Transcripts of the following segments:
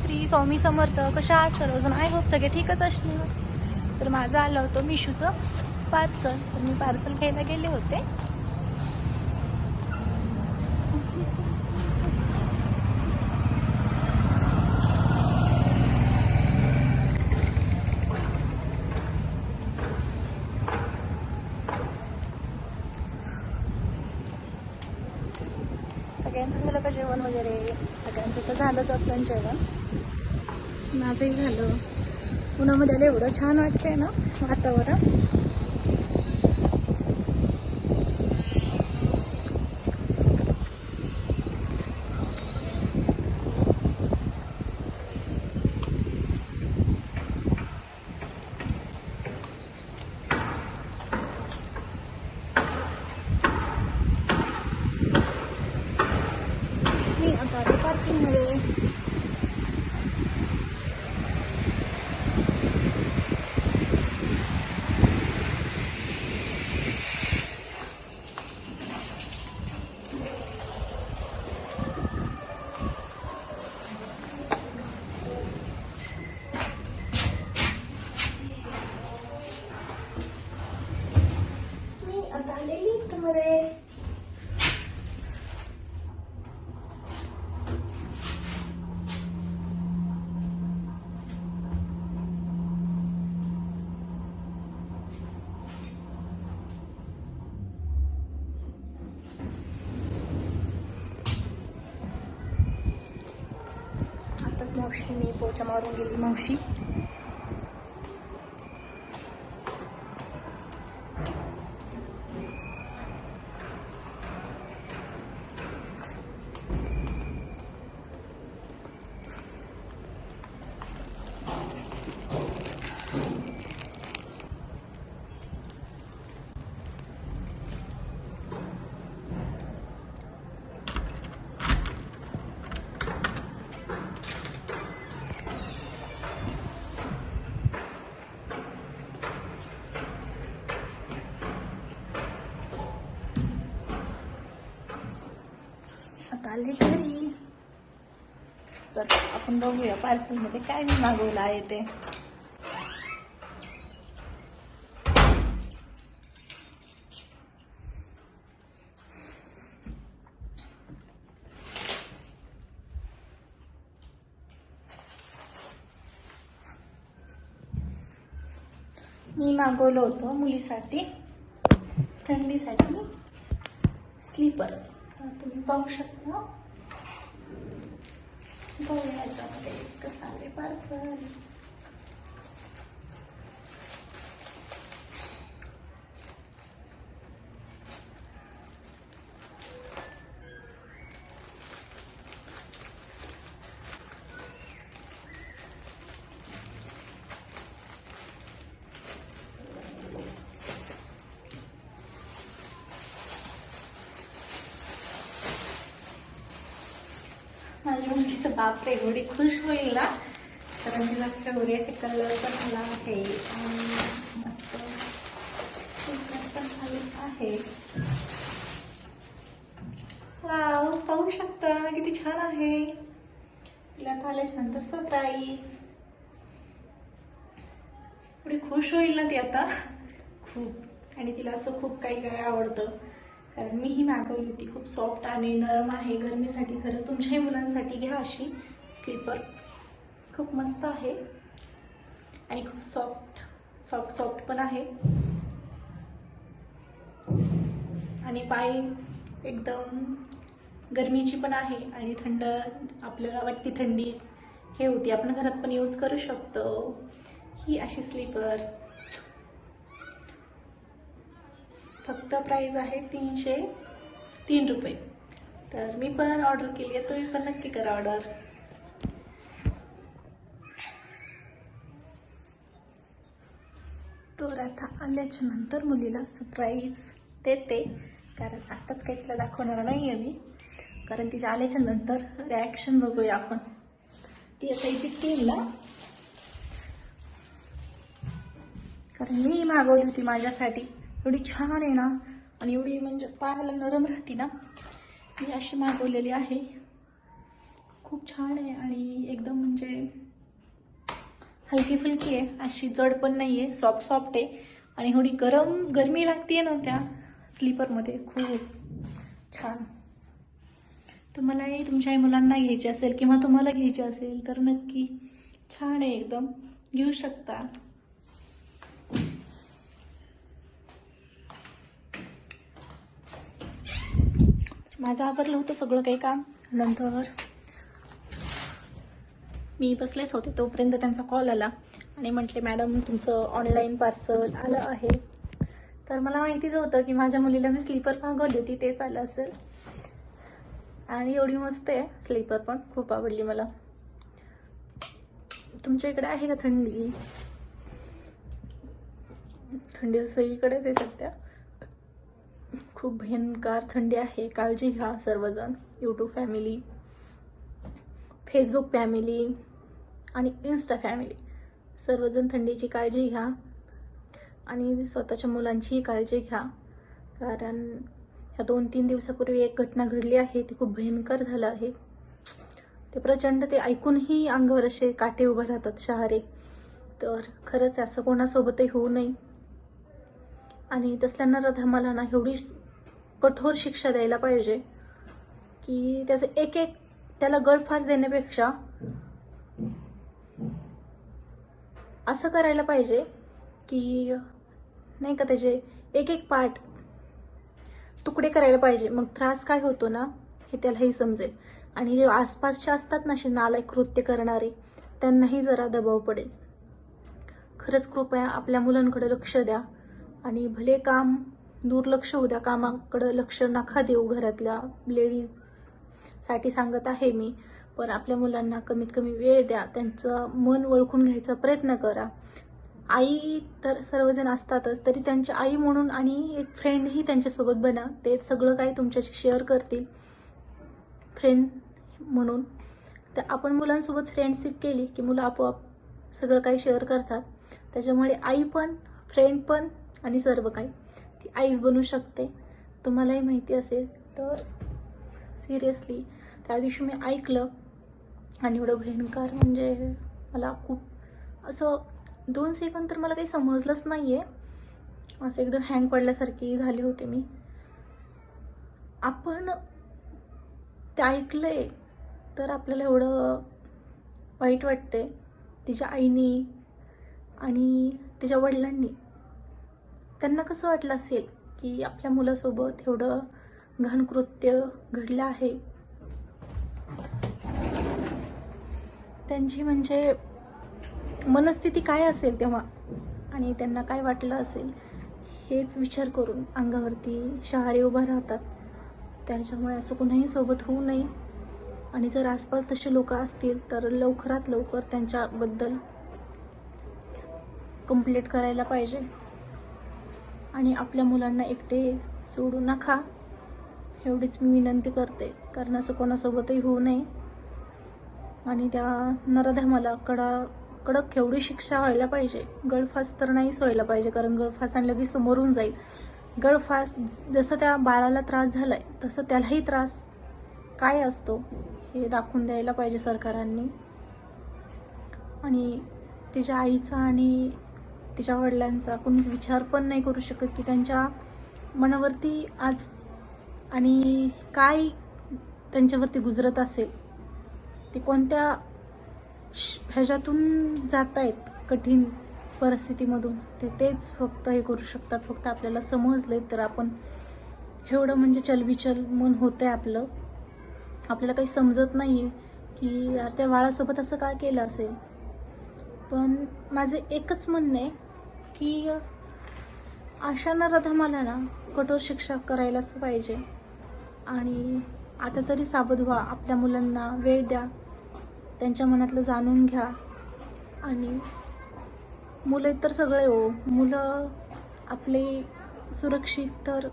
श्री स्वामी समर्थ कशा आहात सर्वजण? आय होप सगळे ठीकच असणार तर माझं आलं होतं मिशूचं पार्सल. तर मी पार्सल घ्यायला गेले होते. सगळ्यांचं झालं का जेवण वगैरे? सगळ्यांचं तर झालंच असं जेवण? माझंही झालं. उन्हामध्ये आलं एवढं छान वाटतंय ना वातावरण. आताच मावशीने पोचा मारून गेली मावशी आता आले घरी. तर आपण बघूया पार्सलमध्ये काय मी मागवलं आहे ते. मी मागवलं होतं मुलीसाठी थंडीसाठी स्लीपर. तुम्ही पाहू शकता. बघूया ह्याच्यामध्ये कसं आले पार्सल. माझी मुलगी तर बापरे एवढी खुश होईल ना? कारण तिला फेवरेट कलर पण आला आहे पण झालं आहे. वाव पाहू शकता किती छान आहे. तिला कॉलेज नंतर सरप्राईज एवढी खुश होईल ना ती आता? खूप. आणि तिला असं खूप काही काय आवडतं. कारण मीही मागवली होती. खूप सॉफ्ट आणि नरम आहे. गरमीसाठी खरंच तुमच्याही मुलांसाठी घ्या अशी स्लीपर खूप मस्त आहे. आणि खूप सॉफ्ट सॉफ्ट सॉफ्ट पण आहे. आणि पाय एकदम गरमीची पण आहे आणि थंड आपल्याला वाटती थंडी हे होती. आपण घरात पण यूज करू शकतो. ही अशी स्लीपर फक्त प्राईज आहे तीनशे तीन रुपये. तर मी पण ऑर्डर केली आहे तुम्ही पण नक्की करा ऑर्डर तर आता आल्याच्यानंतर मुलीला सरप्राईज देते. कारण आत्ताच काही तिला दाखवणार नाही आहे मी. कारण तिच्या आल्याच्यानंतर रिॲक्शन बघूया आपण. ती आता इथे येईल ना कारण मी मागवली होती माझ्यासाठी. एवढी छान आहे ना आणि एवढी म्हणजे पायाला नरम राहते ना मी अशी मागवलेली आहे. खूप छान आहे आणि एकदम म्हणजे हलकी फुलकी आहे अशी जड पण नाही आहे सॉफ्ट सॉफ्ट आहे. आणि थोडी गरम गरमी लागते ना त्या स्लीपरमध्ये खूप छान. तर मलाही तुमच्याही मुलांना घ्यायची असेल किंवा तुम्हाला घ्यायची असेल तर नक्की छान आहे एकदम. घेऊ शकता. माझं आवरलं होतं सगळं काही काम नंतर मी बसलेच होते. तोपर्यंत त्यांचा कॉल आला आणि म्हटले मॅडम तुमचं ऑनलाईन पार्सल आलं आहे. तर मला माहितीच होतं की माझ्या मुलीला मी स्लीपर मागवली होती तेच आलं असेल. आणि एवढी मस्त आहे स्लीपर पण खूप आवडली मला. तुमच्या इकडे आहे का थंडी? थंडी सगळीकडेच आहे सध्या. खूप भयंकर थंडी आहे. काळजी घ्या सर्वजण. यूट्यूब फॅमिली फेसबुक फॅमिली आणि इन्स्टा फॅमिली सर्वजण थंडीची काळजी घ्या आणि स्वतःच्या मुलांचीही काळजी घ्या. कारण ह्या दोन तीन दिवसापूर्वी एक घटना घडली आहे. ती खूप भयंकर झालं आहे. ते प्रचंड ते ऐकूनही अंगावर असे काटे उभे राहतात शहारे. तर खरंच असं कोणासोबतही होऊ नये. आणि तसल्यांना मला ना एवढी कठोर शिक्षा द्यायला पाहिजे. की त्याचं एक एक त्याला गळफास देण्यापेक्षा असं करायला पाहिजे की नाही का त्याचे एक एक पार्ट तुकडे करायला पाहिजे. मग त्रास काय होतो ना हे त्यालाही समजेल. आणि जे आसपासचे असतात ना असे नालायक कृत्य करणारे त्यांनाही जरा दबाव पडेल. खरंच कृपया आपल्या मुलांकडे लक्ष द्या आणि भले काम दुर्लक्ष होऊ द्या कामाकडं लक्ष नका देऊ घरातल्या. लेडीजसाठी सांगत आहे मी पण आपल्या मुलांना कमीत कमी वेळ द्या. त्यांचं मन ओळखून घ्यायचा प्रयत्न करा. आई तर सर्वजण असतातच तरी त्यांची आई म्हणून आणि एक फ्रेंडही त्यांच्यासोबत बना. ते सगळं काही तुमच्याशी शेअर करतील. फ्रेंड म्हणून. तर आपण मुलांसोबत फ्रेंडशिप केली की मुलं आपोआप सगळं काही शेअर करतात. त्याच्यामुळे आई पण फ्रेंड पण आणि सर्व काही. ती बनू शकते. तुम्हालाही माहिती असेल तर सिरियसली त्या दिवशी मी ऐकलं आणि एवढं भयंकर म्हणजे मला खूप असं दोन सेकंद तर मला काही समजलंच नाही आहे असं एकदम हँग पडल्यासारखी झाली होती मी. आपण ते ऐकलंय तर आपल्याला एवढं वाईट वाटते तिच्या आईनी आणि तिच्या वडिलांनी. त्यांना कसं वाटलं असेल की आपल्या मुलासोबत एवढं घाण कृत्य घडलं आहे? त्यांची म्हणजे मनस्थिती काय असेल तेव्हा? आणि त्यांना काय वाटलं असेल? हेच विचार करून अंगावरती शहारे उभा राहतात. त्याच्यामुळे असं कुणाही सोबत होऊ नये. आणि जर आसपास तसे लोक असतील तर लवकरात लवकर त्यांच्याबद्दल कंप्लीट करायला पाहिजे. आणि आपल्या मुलांना एकटे सोडू नका. एवढीच मी विनंती करते. कारण असं कोणासोबतही होऊ नये. आणि त्या नरधमाला कडा कडक एवढी शिक्षा व्हायला पाहिजे. गळफास तर नाहीच व्हायला पाहिजे. कारण गळफास आणि लगेच तो मरून जाईल. गळफास जसं त्या बाळाला त्रास झालाय तसं त्यालाही त्रास काय असतो हे दाखवून द्यायला पाहिजे सरकारांनी. आणि तिच्या आईचा आणि तिच्या वडिलांचा कोणीच विचार पण नाही करू शकत की त्यांच्या मनावरती आज आणि काय त्यांच्यावरती गुजरत असेल. ते कोणत्या श- ह्याच्यातून जात आहेत कठीण परिस्थितीमधून? ते तेच फक्त हे करू शकतात. फक्त आपल्याला समजले तर आपण एवढं म्हणजे चलबिचल मन होतं आहे आपलं. आपल्याला काही समजत नाही आहे की यार त्या बाळासोबत असं काय केलं असेल? पण माझं एकच म्हणणं आहे की अशा नराधमाला ना कठोर शिक्षा करायलाच पाहिजे. आणि आता तरी सावध व्हा आपल्या मुलांना वेळ द्या त्यांच्या मनातलं जाणून घ्या. आणि मुलं तर सगळे हो मुलं आपले सुरक्षित तर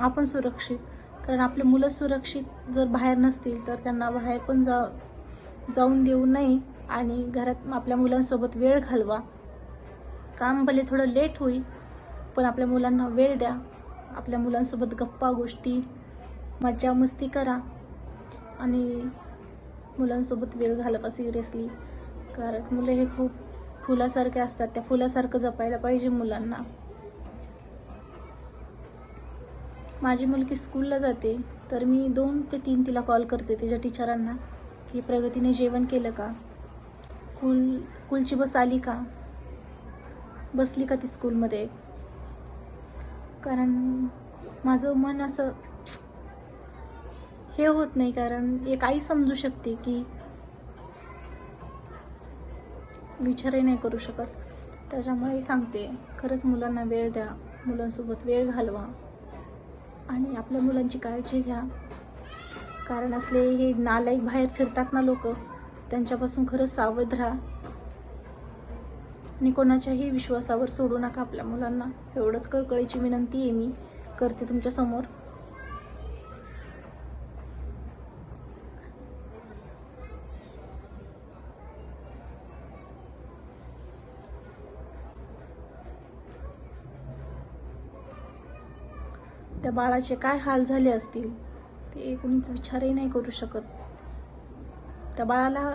आपण सुरक्षित. कारण आपले मुलं सुरक्षित जर बाहेर नसतील तर त्यांना बाहेर पण जा जाऊन देऊ नये. आणि घरात आपल्या मुलांसोबत वेळ घालवा. काम भले थोडं लेट होईल पण आपल्या मुलांना वेळ द्या. आपल्या मुलांसोबत गप्पा गोष्टी मज्जा मस्ती करा. आणि मुलांसोबत वेळ घालवा सिरियसली कारण मुलं हे खूप फुलासारखे असतात. त्या फुलासारखं जपायला पाहिजे मुलांना. माझी मुलगी स्कूलला जाते तर मी दोन ते तीन तिला कॉल करते तिच्या टीचरांना की प्रगतीने जेवण केलं का? कुल कुलची बस आली का? बसली का ती स्कूलमध्ये? कारण माझं मन असं हे होत नाही कारण एक आई समजू शकते की विचारही नाही करू शकत. त्याच्यामुळे सांगते खरंच मुलांना वेळ द्या मुलांसोबत वेळ घालवा आणि आपल्या मुलांची काळजी घ्या. कारण असले हे नालायक बाहेर फिरतात ना लोक त्यांच्यापासून खरंच सावध राहा. आणि कोणाच्याही विश्वासावर सोडू नका आपल्या मुलांना. एवढंच कळकळीची विनंती आहे मी करते तुमच्यासमोर. त्या बाळाचे काय हाल झाले असतील ते कोणीच विचारही नाही करू शकत. त्या बाळाला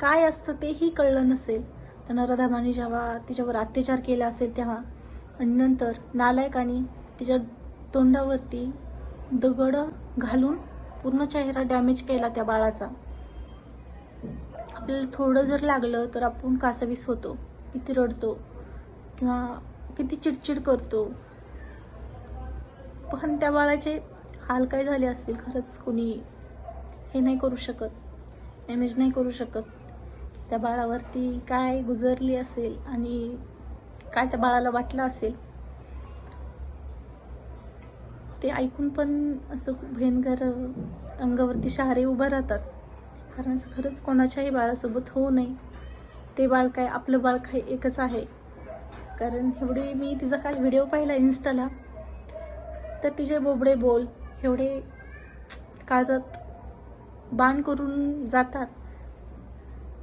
काय असतं तेही कळलं नसेल. तर नरदामाने जेव्हा तिच्यावर अत्याचार केला असेल तेव्हा आणि नंतर नालायकाने तिच्या तोंडावरती दगड घालून पूर्ण चेहरा डॅमेज केला त्या बाळाचा. आपल्याला थोडं जर लागलं तर आपण कासावीस होतो किती रडतो किंवा किती चिडचिड करतो. पण त्या बाळाचे हाल काय झाले असतील खरंच कोणी हे नाही करू शकत. इमेज नाही करू शकत. त्या बाळावरती काय गुजरली असेल आणि काय त्या बाळाला वाटलं असेल ते ऐकून पण असं खूप भयंकर अंगावरती शहारे उभं राहतात. कारण असं खरंच कोणाच्याही बाळासोबत होऊ नये. ते बाळ काय आपलं बाळ काय एकच आहे. कारण एवढे मी तिचा काल व्हिडिओ पाहिला इन्स्टाला. तर तिचे बोबडे बोल एवढे काळजात बाण करून जातात.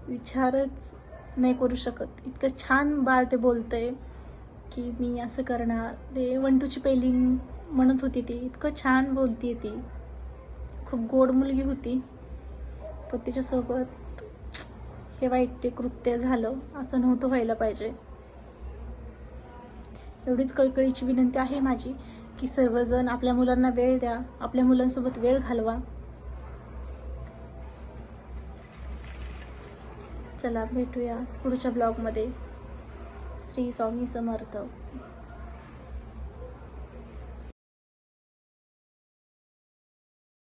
विचारच नाही करू शकत. इतकं छान बाळ ते बोलतंय की मी असं करणार. ते वन टूची पेलिंग म्हणत होती ती. इतकं छान बोलती ती. खूप गोड मुलगी होती. पण तिच्यासोबत हे वाईट ते कृत्य झालं. असं नव्हतं व्हायला पाहिजे. एवढीच कळकळीची विनंती आहे माझी की सर्वजण आपल्या मुलांना वेळ द्या. आपल्या मुलांसोबत वेळ घालवा. चला भेटूया पुढच्या ब्लॉगमध्ये. स्त्री स्वामी समर्थ.